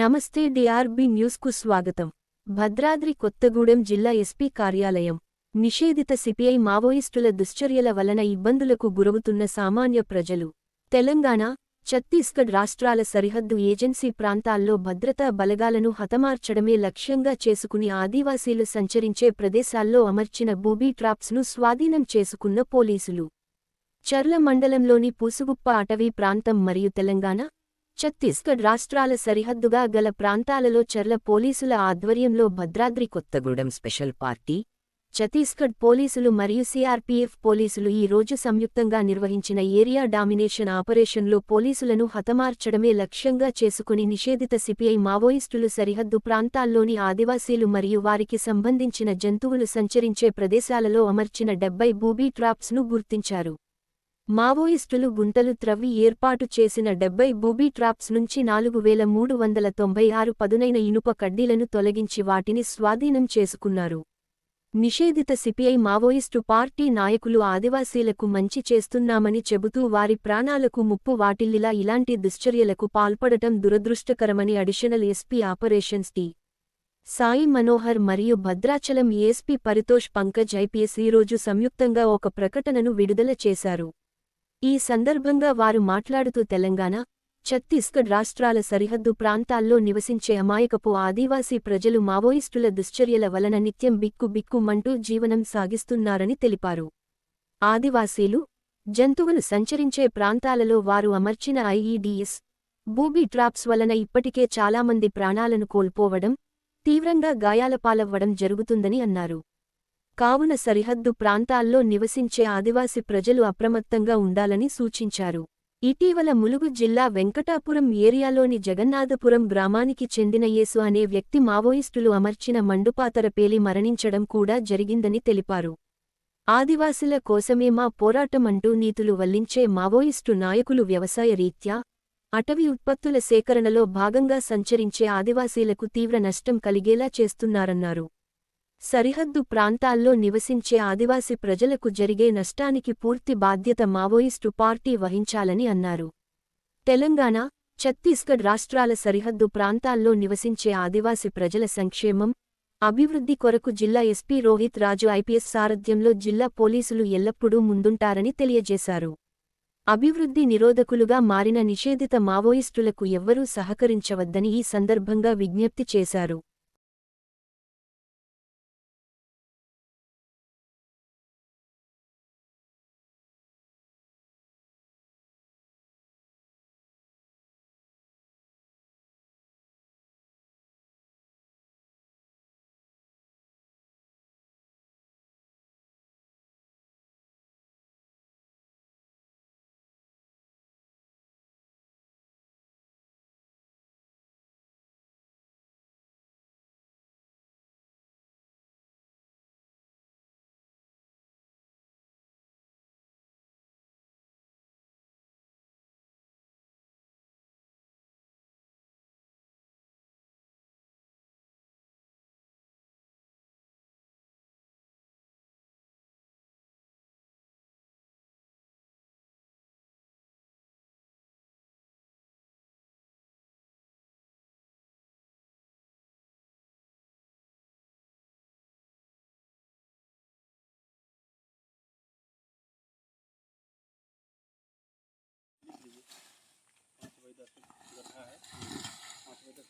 నమస్తే డిఆర్బి న్యూస్కు స్వాగతం. భద్రాద్రి కొత్తగూడెం జిల్లా ఎస్పీ కార్యాలయం. నిషేధిత సిపిఐ మావోయిస్టుల దుశ్చర్యల వలన ఇబ్బందులకు గురవుతున్న సామాన్య ప్రజలు. తెలంగాణ ఛత్తీస్గఢ్ రాష్ట్రాల సరిహద్దు ఏజెన్సీ ప్రాంతాల్లో భద్రతా బలగాలను హతమార్చడమే లక్ష్యంగా చేసుకుని ఆదివాసీలు సంచరించే ప్రదేశాల్లో అమర్చిన బూబీ ట్రాప్స్ను స్వాధీనం చేసుకున్న పోలీసులు. చర్ల మండలంలోని పూసుగుప్ప అటవీ ప్రాంతం మరియు తెలంగాణ ఛత్తీస్గఢ్ రాష్ట్రాల సరిహద్దుగా గల ప్రాంతాలలో చర్ల పోలీసుల ఆధ్వర్యంలో భద్రాద్రి కొత్తగూడెం స్పెషల్ పార్టీ ఛత్తీస్గఢ్ పోలీసులు మరియు సిఆర్పీఎఫ్ పోలీసులు ఈ రోజు సంయుక్తంగా నిర్వహించిన ఏరియా డామినేషన్ ఆపరేషన్లో పోలీసులను హతమార్చడమే లక్ష్యంగా చేసుకుని నిషేధిత సిపిఐ మావోయిస్టులు సరిహద్దు ప్రాంతాల్లోని ఆదివాసీలు మరియు వారికి సంబంధించిన జంతువులు సంచరించే ప్రదేశాలలో అమర్చిన డెబ్బై బూబీ ట్రాప్స్ను గుర్తించారు. మావోయిస్టులు గుంతలు త్రవ్వి ఏర్పాటు చేసిన డెబ్బై బోబీ ట్రాప్స్ నుంచి నాలుగు వేల మూడు వందల తొంభై ఆరు పదునైన ఇనుప కడ్డీలను తొలగించి వాటిని స్వాధీనం చేసుకున్నారు. నిషేధిత సిపిఐ మావోయిస్టు పార్టీ నాయకులు ఆదివాసీలకు మంచి చేస్తున్నామని చెబుతూ వారి ప్రాణాలకు ముప్పు వాటిల్లిలా ఇలాంటి దుశ్చర్యలకు పాల్పడటం దురదృష్టకరమని additional SP operations T. Sai Manohar మరియు భద్రాచలం ఏఎస్పీ పరితోష్ పంకజ్ ఐపీఎస్ ఈరోజు సంయుక్తంగా ఒక ప్రకటనను విడుదల చేశారు. ఈ సందర్భంగా వారు మాట్లాడుతూ తెలంగాణ ఛత్తీస్గఢ్ రాష్ట్రాల సరిహద్దు ప్రాంతాల్లో నివసించే అమాయకపు ఆదివాసీ ప్రజలు మావోయిస్టుల దుశ్చర్యల వలన నిత్యం బిక్కు బిక్కుమంటూ జీవనం సాగిస్తున్నారని తెలిపారు. ఆదివాసీలు జంతువులు సంచరించే ప్రాంతాలలో వారు అమర్చిన ఐఈడీఎస్ బూబీ ట్రాప్స్ వలన ఇప్పటికే చాలామంది ప్రాణాలను కోల్పోవడం తీవ్రంగా గాయాలపాలవ్వడం జరుగుతుందని అన్నారు. కావున సరిహద్దు ప్రాంతాల్లో నివసించే ఆదివాసి ప్రజలు అప్రమత్తంగా ఉండాలని సూచించారు. ఇటీవల ములుగు జిల్లా వెంకటాపురం ఏరియాలోని జగన్నాథపురం గ్రామానికి చెందిన యేసు అనే వ్యక్తి మావోయిస్టులు అమర్చిన మండుపాతర పేలి మరణించడం కూడా జరిగిందని తెలిపారు. ఆదివాసుల కోసమే మా పోరాటమంటూ నీతులు వల్లించే మావోయిస్టు నాయకులు వ్యవసాయ రీత్యా అటవీ ఉత్పత్తుల సేకరణలో భాగంగా సంచరించే ఆదివాసీలకు తీవ్ర నష్టం కలిగేలా చేస్తున్నారన్నారు. సరిహద్దు ప్రాంతాల్లో నివసించే ఆదివాసి ప్రజలకు జరిగే నష్టానికి పూర్తి బాధ్యత మావోయిస్టు పార్టీ వహించాలని అన్నారు. తెలంగాణ ఛత్తీస్గఢ్ రాష్ట్రాల సరిహద్దు ప్రాంతాల్లో నివసించే ఆదివాసి ప్రజల సంక్షేమం అభివృద్ధి కొరకు జిల్లా ఎస్పీ రోహిత్ రాజు ఐపీఎస్ సారథ్యంలో జిల్లా పోలీసులు ఎల్లప్పుడూ ముందుంటారని తెలియజేశారు. అభివృద్ధి నిరోధకులుగా మారిన నిషేధిత మావోయిస్టులకు ఎవ్వరూ సహకరించవద్దని ఈ సందర్భంగా విజ్ఞప్తి చేశారు.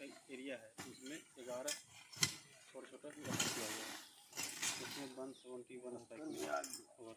का एरिया है, उसमें ग्यारह छोटा छोटा गड्ढा किया हुआ है। उसमें one seventy one strike over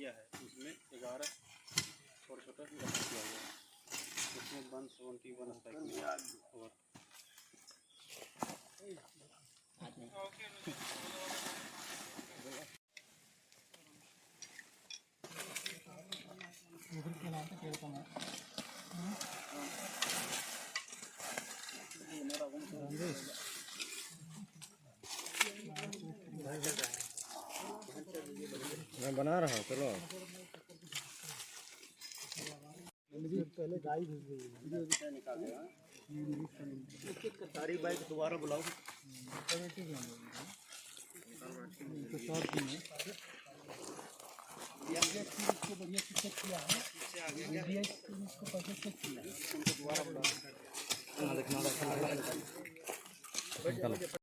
पहिया है तो उसमें ग्यारह छोटे छोटा रखा किया हुआ है। उसमें वन सेवेंटी वन और पहले गाय घुस गई सारी बाइक दोबारा बुलाओ तो शॉर्ट में इसको बढ़िया चेक किया है इसको परफेक्ट चेक किया है दोबारा बुलाओ देखना देखना।